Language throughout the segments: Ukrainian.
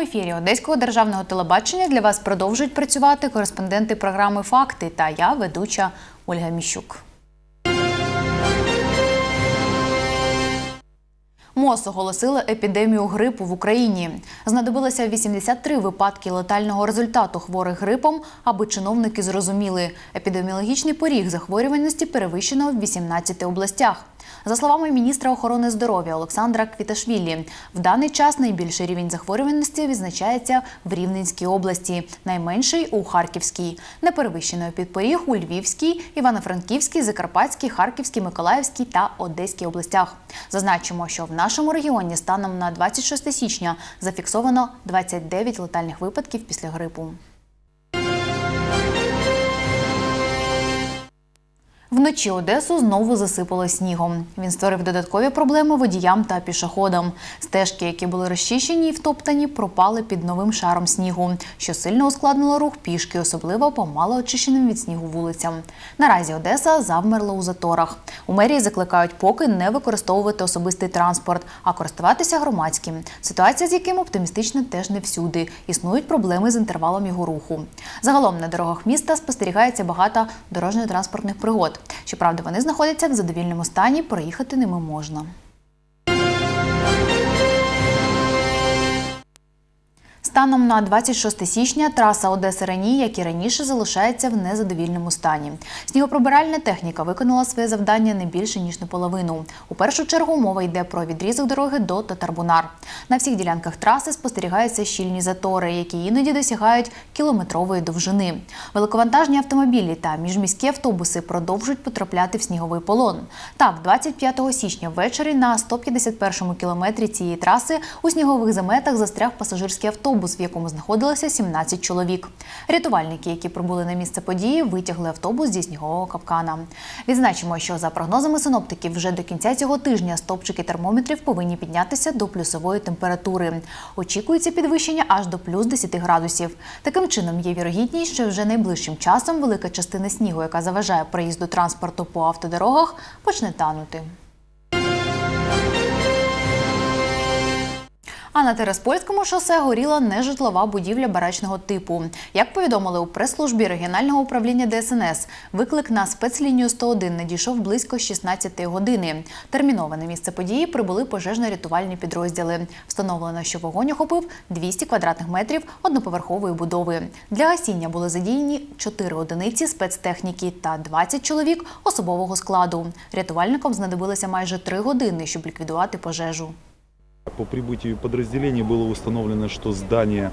ефірі Одеського державного телебачення для вас продовжують працювати кореспонденти програми Факти та я, ведуча Ольга Міщук. МОЗ оголосили епідемію грипу в Україні. Знадобилося 83 випадки летального результату хворих грипом, аби чиновники зрозуміли, епідеміологічний поріг захворюваності перевищено в 18 областях. За словами міністра охорони здоров'я Олександра Квіташвілі, в даний час найбільший рівень захворюваності відзначається в Рівненській області, найменший у Харківській, не перевищено підпоріг у Львівській, Івано-Франківській, Закарпатській, Харківській, Миколаївській та Одеській областях. Зазначимо, що в нашому регіоні станом на 26 січня зафіксовано 29 летальних випадків після грипу. Вночі Одесу знову засипало снігом. Він створив додаткові проблеми водіям та пішоходам. Стежки, які були розчищені і втоптані, пропали під новим шаром снігу, що сильно ускладнило рух пішки, особливо по малоочищеним від снігу вулицям. Наразі Одеса завмерла у заторах. У мерії закликають поки не використовувати особистий транспорт, а користуватися громадським. Ситуація з яким оптимістична теж не всюди. Існують проблеми з інтервалом його руху. Загалом на дорогах міста спостерігається багато дорожньо-транспортних пригод. Щоправда, вони знаходяться в задовільному стані, проїхати ними можна. Станом на 26 січня траса Одеси Рені, як і раніше, залишається в незадовільному стані. Снігоприбиральна техніка виконала своє завдання не більше ніж наполовину. У першу чергу мова йде про відрізок дороги до Татарбунар. На всіх ділянках траси спостерігаються щільні затори, які іноді досягають кілометрової довжини. Великовантажні автомобілі та міжміські автобуси продовжують потрапляти в сніговий полон. Так, 25 січня ввечері на 151-му кілометрі цієї траси у снігових заметах застряг пасажирський автобус, в якому знаходилося 17 чоловік. Рятувальники, які прибули на місце події, витягли автобус зі снігового капкана. Відзначимо, що за прогнозами синоптиків, вже до кінця цього тижня стопчики термометрів повинні піднятися до плюсової температури. Очікується підвищення аж до плюс 10 градусів. Таким чином, є вірогідність, що вже найближчим часом велика частина снігу, яка заважає проїзду транспорту по автодорогах, почне танути. А на Тереспольському шосе горіла нежитлова будівля барачного типу. Як повідомили у прес-службі регіонального управління ДСНС, виклик на спецлінію 101 надійшов близько 16 години. Терміново на місце події прибули пожежно-рятувальні підрозділи. Встановлено, що вогонь охопив 200 квадратних метрів одноповерхової будови. Для гасіння були задіяні 4 одиниці спецтехніки та 20 чоловік особового складу. Рятувальникам знадобилося майже 3 години, щоб ліквідувати пожежу. По прибытию подразделений было установлено, что здание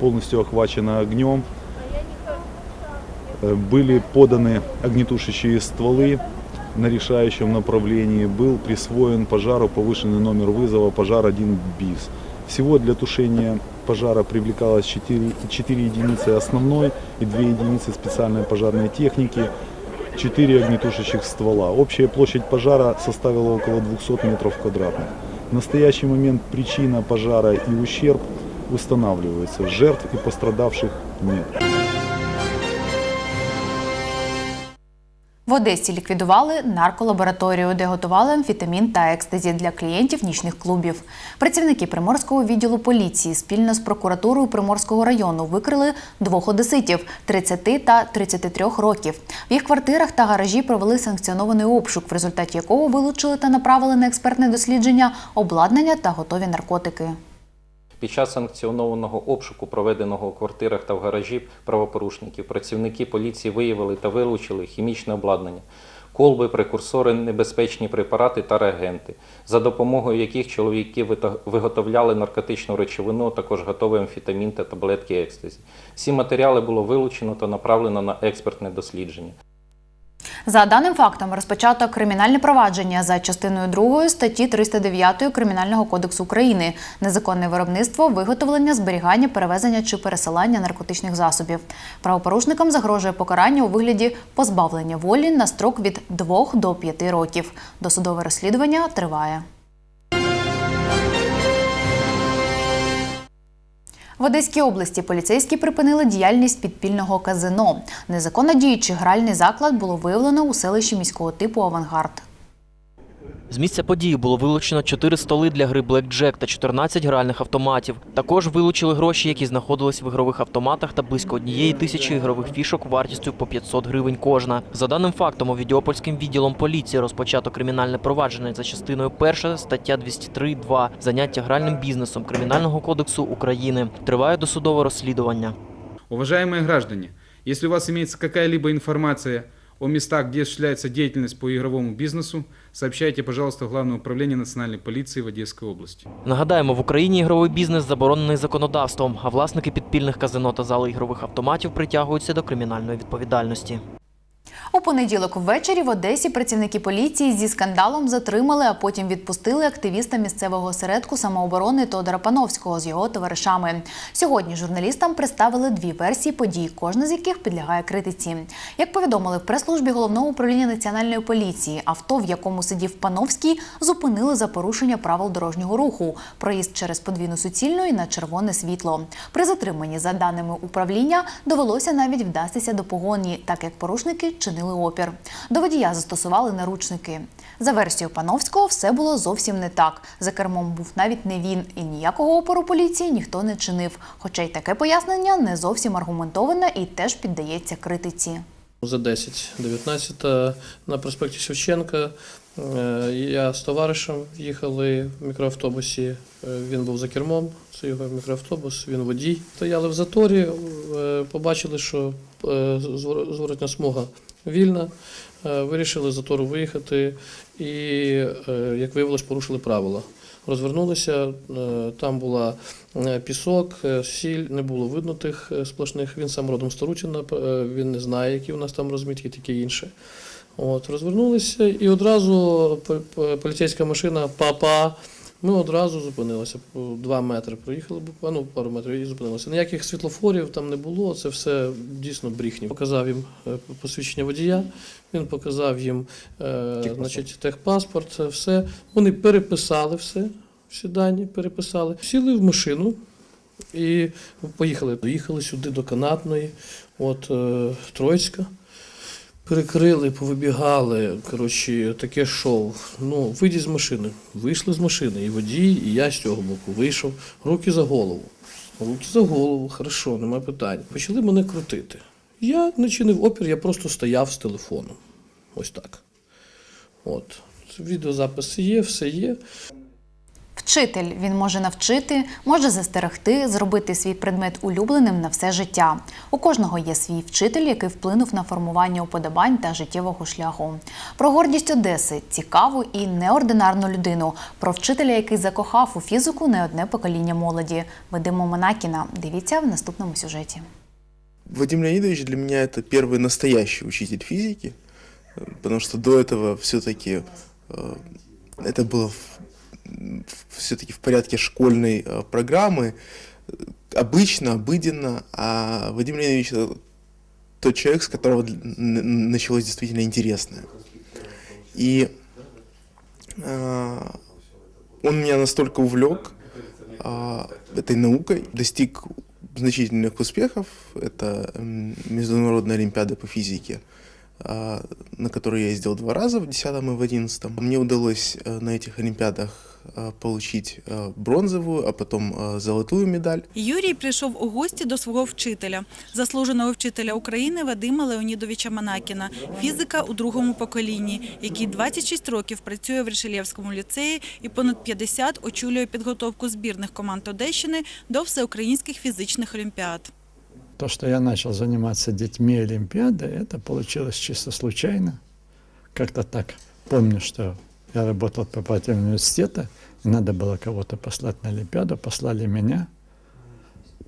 полностью охвачено огнем. Э, Были поданы огнетушащие стволы на решающем направлении. Был присвоен пожару повышенный номер вызова пожар 1 БИС. Всего для тушения пожара привлекалось 4, 4 единицы основной и 2 единицы специальной пожарной техники, 4 огнетушащих ствола. Общая площадь пожара составила около 200 метров квадратных. В настоящий момент причина пожара и ущерб устанавливаются. Жертв и пострадавших нет. В Одесі ліквідували нарколабораторію, де готували амфетамін та екстазі для клієнтів нічних клубів. Працівники приморського відділу поліції спільно з прокуратурою Приморського району викрили двох одеситів 30 та 33 років. В їх квартирах та гаражі провели санкціонований обшук, в результаті якого вилучили та направили на експертне дослідження обладнання та готові наркотики. Під час санкціонованого обшуку, проведеного у квартирах та в гаражі правопорушників, працівники поліції виявили та вилучили хімічне обладнання, колби, прекурсори, небезпечні препарати та реагенти, за допомогою яких чоловіки виготовляли наркотичну речовину, а також готовий амфетамін та таблетки екстазі. Всі матеріали було вилучено та направлено на експертне дослідження. За даним фактом розпочато кримінальне провадження за частиною 2 статті 309 Кримінального кодексу України незаконне виробництво, виготовлення, зберігання, перевезення чи пересилання наркотичних засобів. Правопорушникам загрожує покарання у вигляді позбавлення волі на строк від 2 до 5 років. Досудове розслідування триває. В Одеській області поліцейські припинили діяльність підпільного казино. Незаконно діючий гральний заклад було виявлено у селищі міського типу Авангард. З місця події було вилучено 4 столи для гри «Блекджек» та 14 гральних автоматів. Також вилучили гроші, які знаходились в ігрових автоматах та близько однієї тисячі ігрових фішок вартістю по 500 гривень кожна. За даним фактом, Овідіопольським відділом поліції розпочато кримінальне провадження за частиною 1 стаття 203.2 «Заняття гральним бізнесом Кримінального кодексу України». Триває досудове розслідування. Уважаемые граждане, если у вас имеется какая-либо информация о местах, где осуществляется деятельность по игровому бизнесу, сообщайте, пожалуйста, в Главное управление национальной полиции в Одесской области. Нагадаємо, в Україні ігровий бізнес заборонений законодавством, а власники підпільних казино та зали ігрових автоматів притягуються до кримінальної відповідальності. У понеділок ввечері в Одесі працівники поліції зі скандалом затримали, а потім відпустили активіста місцевого осередку самооборони Тодора Пановського з його товаришами. Сьогодні журналістам представили дві версії подій, кожна з яких підлягає критиці. Як повідомили в прес-службі головного управління національної поліції, авто, в якому сидів Пановський, зупинили за порушення правил дорожнього руху, проїзд через подвійну суцільну і на червоне світло. При затриманні, за даними управління, довелося навіть вдастися до погоні, так як порушники чинили опір. До водія застосували наручники. За версією Пановського, все було зовсім не так. За кермом був навіть не він, і ніякого опору поліції ніхто не чинив. Хоча й таке пояснення не зовсім аргументоване і теж піддається критиці. За 10, 19 на проспекті Шевченка. Е, Я з товаришем їхали в мікроавтобусі. Е, Він був за кермом, це його мікроавтобус, він водій. Стояли в заторі, е, побачили, що звор- зворотня смуга вільна. Е, Вирішили з затору виїхати і, е, як виявилось, порушили правила. Розвернулися, е, там була пісок, сіль, не було видно тих сплошних. Він сам родом з він не знає, які у нас там розмітки, таке інше. От, розвернулися і одразу по- по- поліцейська машина папа. Ми одразу зупинилися. Два метри проїхали, буквально ну, пару метрів і зупинилися. Ніяких світлофорів там не було, це все дійсно брехні. Показав їм е, посвідчення водія, він показав їм е, значить, техпаспорт, це все. Вони переписали все, всі дані переписали, сіли в машину і поїхали. Доїхали сюди до канатної, от е, Троїцька. Перекрили, повибігали. Коротше, таке шоу. Ну, вийдіть з машини. Вийшли з машини. І водій, і я з цього боку вийшов. Руки за голову. Руки за голову, хорошо, нема питань. Почали мене крутити. Я не чинив опір, я просто стояв з телефоном. Ось так. От. Відеозаписи є, все є. Вчитель він може навчити, може застерегти, зробити свій предмет улюбленим на все життя. У кожного є свій вчитель, який вплинув на формування уподобань та життєвого шляху. Про гордість Одеси, цікаву і неординарну людину, про вчителя, який закохав у фізику не одне покоління молоді. Вадима Монакіна. Дивіться в наступному сюжеті. Вадим Леонидович для меня это первый настоящий учитель физики, э, потому что до этого все-таки это было Все-таки в порядке школьной э, программы, э, обычно, обыденно, а Вадим Леонидович тот человек, с которого началось действительно интересное. И э, он меня настолько увлек а, этой наукой, достиг значительных успехов. Это Международная Олимпиада по физике, на которую я ездил два раза, в 10 и в 11. Мне удалось э, на этих Олимпиадах э, получить э, бронзовую, а потом э, золотую медаль. Юрій прийшов у гості до свого вчителя, заслуженого вчителя України Вадима Леонідовича Манакіна, фізика у другому поколінні, який 26 років працює в Решелєвському ліцеї і понад 50 очолює підготовку збірних команд Одещини до всеукраїнських фізичних олімпіад. То, что я начал заниматься детьми Олимпиады, это получилось чисто случайно. Как-то так. Помню, что я работал преподавателем университета, и надо было кого-то послать на Олимпиаду, послали меня.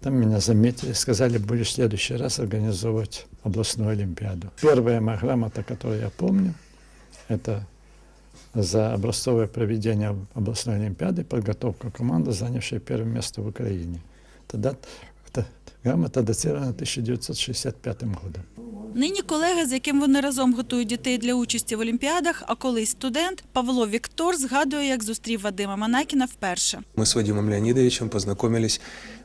Там меня заметили, сказали, будешь в следующий раз организовывать областную Олимпиаду. Первая моя грамота, которую я помню, это за образцовое проведение областной Олимпиады, подготовку команды, занявшей первое место в Украине. Тогда грамота датирована 1965 годом. Нині колега, з яким вони разом готують дітей для участі в олімпіадах, а колись студент Павло Віктор згадує, як зустрів Вадима Манакіна вперше. Мы с Вадимом Леонидовичем познакомились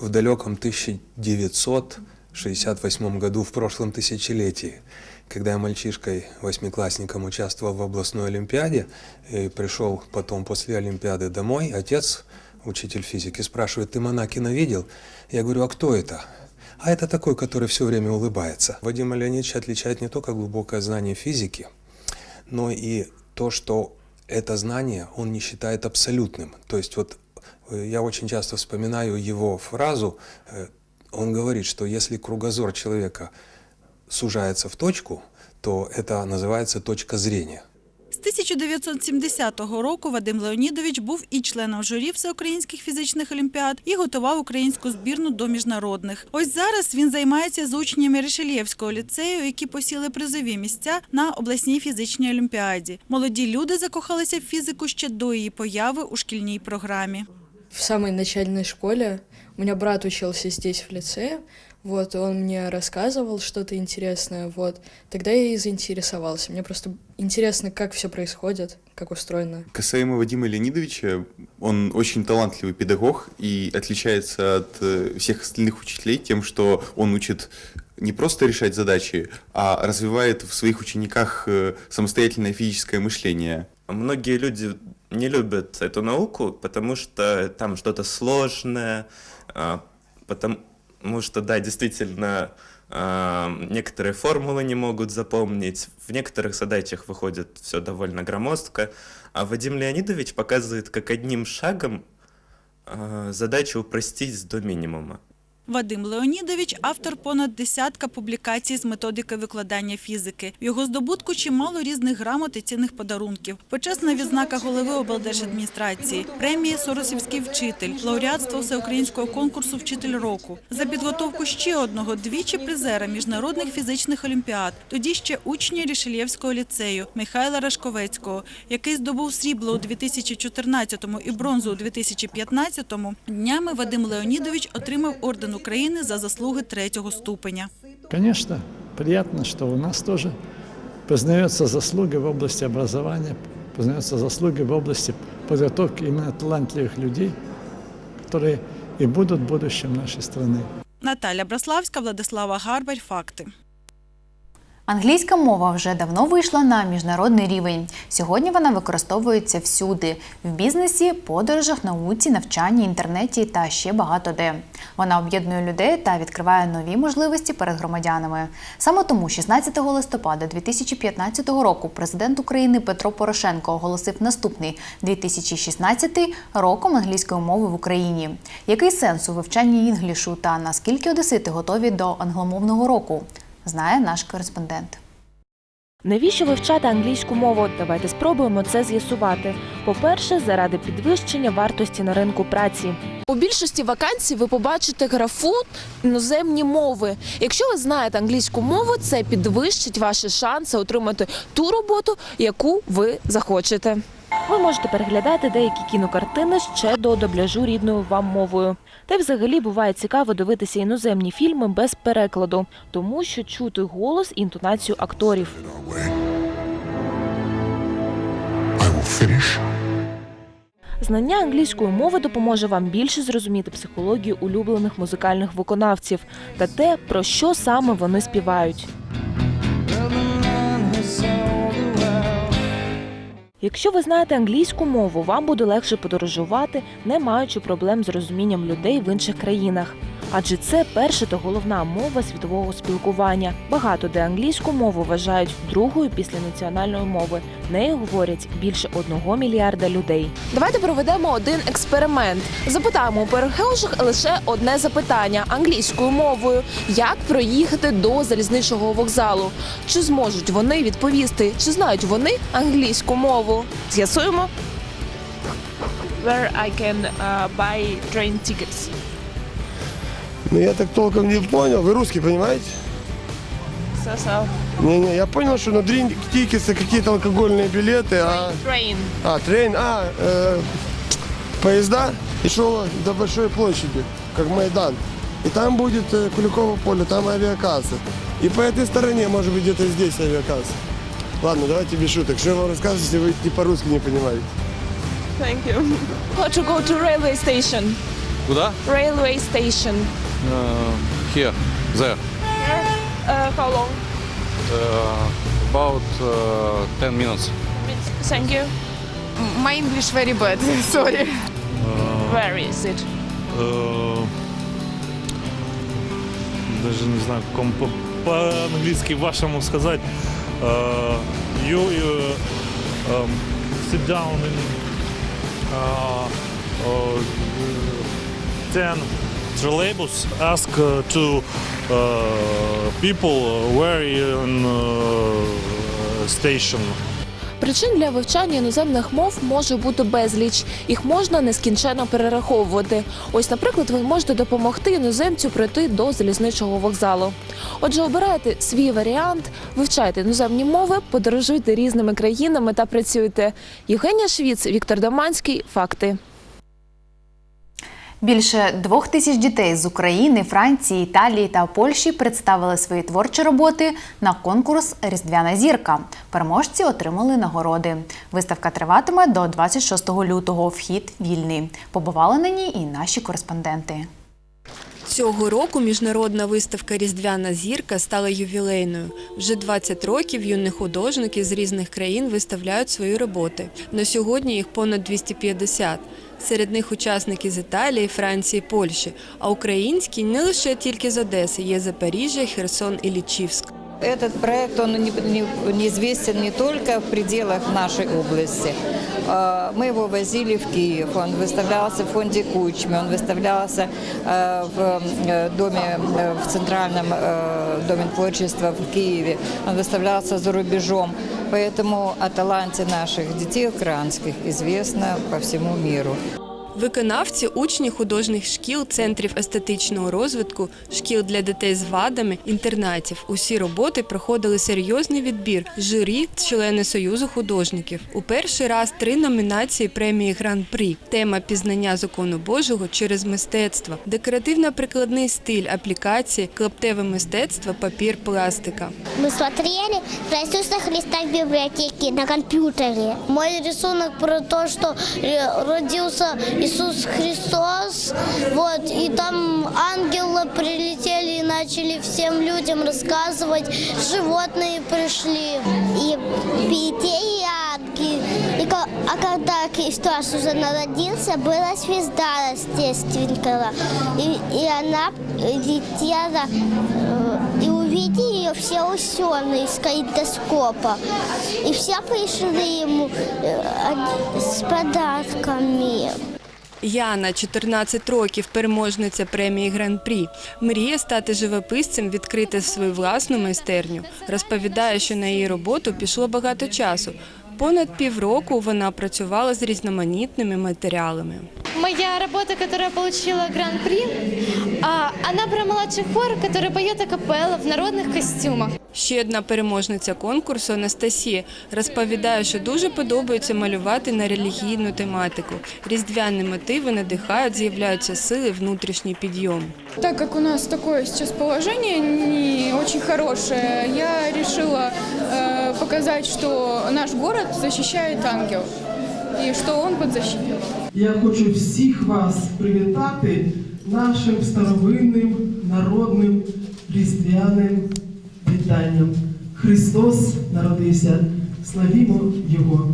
в далеком 1968 году, в прошлом тысячелетии. когда я мальчишкой, восьмиклассником участвовал в областной олимпиаде и пришел потом после олимпиады домой, отец, учитель физики, спрашивает, ты Монакина видел? Я говорю, а кто это? А это такой, который все время улыбается. Вадима Леонидовича отличает не только глубокое знание физики, но и то, что это знание он не считает абсолютным. То есть вот э, я очень часто вспоминаю его фразу, э, он говорит, что если кругозор человека сужается в точку, то это называется точка зрения. З 1970 року Вадим Леонідович був і членом журі всеукраїнських фізичних олімпіад і готував українську збірну до міжнародних. Ось зараз він займається з учнями Ришельєвського ліцею, які посіли призові місця на обласній фізичній олімпіаді. Молоді люди закохалися в фізику ще до її появи у шкільній програмі. в самой начальной школе. У меня брат учился здесь, в лицее. Вот, он мне рассказывал что-то интересное, вот. Тогда я и заинтересовался. Мне просто интересно, как все происходит, как устроено. Касаемо Вадима Леонидовича, он очень талантливый педагог и отличается от э, всех остальных учителей тем, что он учит не просто решать задачи, а развивает в своих учениках э, самостоятельное физическое мышление. Многие люди не любят эту науку, потому что там что-то сложное, а, потому что, да, действительно, а, некоторые формулы не могут запомнить, в некоторых задачах выходит все довольно громоздко, а Вадим Леонидович показывает, как одним шагом а, задачу упростить до минимума. Вадим Леонідович автор понад десятка публікацій з методики викладання фізики. Його здобутку чимало різних грамот і цінних подарунків. Почесна відзнака голови облдержадміністрації, премії Соросівський вчитель, лауреатство всеукраїнського конкурсу Вчитель року. За підготовку ще одного двічі призера міжнародних фізичних олімпіад. Тоді ще учня Рішельєвського ліцею Михайла Рашковецького, який здобув срібло у 2014-му і бронзу у 2015-му. Днями Вадим Леонідович отримав орден України за заслуги третього ступеня. Конечно, приятно, что у нас тоже признаются заслуги в области образования, признаются заслуги в области подготовки именно талантливых людей, которые и будут будущим нашей страны. Наталя Браславська, Владислава Гарбарь. Факти. Англійська мова вже давно вийшла на міжнародний рівень. Сьогодні вона використовується всюди в бізнесі, подорожах, науці, навчанні, інтернеті та ще багато де. Вона об'єднує людей та відкриває нові можливості перед громадянами. Саме тому 16 листопада 2015 року президент України Петро Порошенко оголосив наступний 2016 роком англійської мови в Україні. Який сенс у вивчанні інглішу та наскільки одесити готові до англомовного року? Знає наш кореспондент. Навіщо вивчати англійську мову? Давайте спробуємо це з'ясувати. По-перше, заради підвищення вартості на ринку праці. У більшості вакансій ви побачите графу іноземні мови. Якщо ви знаєте англійську мову, це підвищить ваші шанси отримати ту роботу, яку ви захочете. Ви можете переглядати деякі кінокартини ще до дубляжу рідною вам мовою. Та й взагалі буває цікаво дивитися іноземні фільми без перекладу, тому що чути голос і інтонацію акторів. Знання англійської мови допоможе вам більше зрозуміти психологію улюблених музикальних виконавців та те, про що саме вони співають. Якщо ви знаєте англійську мову, вам буде легше подорожувати, не маючи проблем з розумінням людей в інших країнах. Адже це перша та головна мова світового спілкування. Багато де англійську мову вважають другою після національної мови. Нею говорять більше одного мільярда людей. Давайте проведемо один експеримент. Запитаємо у перехожих лише одне запитання англійською мовою: як проїхати до залізничного вокзалу? Чи зможуть вони відповісти? Чи знають вони англійську мову? З'ясуємо. Where I can buy train tickets. Ну я так толком не понял. Вы русский, понимаете? So. Не-не, я понял, что на дрин тикетсы какие-то алкогольные билеты, а... Train. А, трейн, а, э, поезда и шел до Большой площади, как Майдан. И там будет э, Куликово поле, там авиакасса. И по этой стороне, может быть, где-то здесь авиакасса. Ладно, давайте без шуток. Что я вам рассказываю, если вы и по-русски не понимаете? Thank you. How to go to railway station? Куда? Railway station. Here, there. Uh, how long? about 10 minutes. Thank you. My English very bad, sorry. Where is it? даже не знаю, как вам по- по-английски вашему сказать. Uh, you uh, um, sit down in uh, uh, 10 trolleybus, ask uh, to uh, people where in uh, station. Причин для вивчання іноземних мов може бути безліч. Їх можна нескінченно перераховувати. Ось, наприклад, ви можете допомогти іноземцю пройти до залізничого вокзалу. Отже, обирайте свій варіант, вивчайте іноземні мови, подорожуйте різними країнами та працюйте. Євгенія Швіц, Віктор Доманський. Факти. Більше двох тисяч дітей з України, Франції, Італії та Польщі представили свої творчі роботи на конкурс Різдвяна зірка. Переможці отримали нагороди. Виставка триватиме до 26 лютого. Вхід вільний. Побували на ній і наші кореспонденти. Цього року міжнародна виставка Різдвяна зірка стала ювілейною. Вже 20 років юні художники з різних країн виставляють свої роботи. На сьогодні їх понад 250. Серед них учасники з Італії, Франції, Польщі, а українські не лише тільки з Одеси, є Запоріжжя, Херсон і Лічівськ. Этот проект он не, не- неизвестен не только в пределах нашей области. Э, Мы его возили в Киев, он выставлялся в фонде Кучми, он выставлялся э, в э, доме, э, в центральном э, доме творчества в Киеве, он выставлялся за рубежом. Поэтому о таланте наших детей украинских известно по всему миру. Виконавці учні художніх шкіл, центрів естетичного розвитку, шкіл для дітей з вадами, інтернатів. Усі роботи проходили серйозний відбір. Журі, члени Союзу художників. У перший раз три номінації премії Гран-прі. Тема пізнання закону Божого через мистецтво, декоративно-прикладний стиль, аплікації, клептеве мистецтво, папір, пластика. Мы смотрели про Иисуса Христа в библиотеке на компьютере. Мой рисунок про то, что э, родился Иисус Христос. Вот, и там ангелы прилетели и начали всем людям рассказывать. Животные пришли. И и ангелы. И, а когда Христос уже народился, была звезда рождественская. И, и она летела э, и увидели ее все ученые из калейдоскопа. И все пришли ему э, с подарками. Яна, 14 років, переможниця премії Гран-прі. Мріє стати живописцем, відкрити свою власну майстерню. Розповідає, що на її роботу пішло багато часу. Понад півроку вона працювала з різноманітними матеріалами. Моя работа, которая получила гран-при, а, она про младший хор, который поет акапелла в народных костюмах. Ще одна переможниця конкурсу Анастасія розповідає, що дуже подобається малювати на релігійну тематику. Різдвяні мотиви надихають, з'являються сили, внутрішній підйом. Так как у нас такое сейчас положение не очень хорошее, я решила э, показать, что наш город защищает ангел и что он под защитой. Я хочу всіх вас привітати нашим старовинним народним різдвяним вітанням. Христос народився. Славімо Його!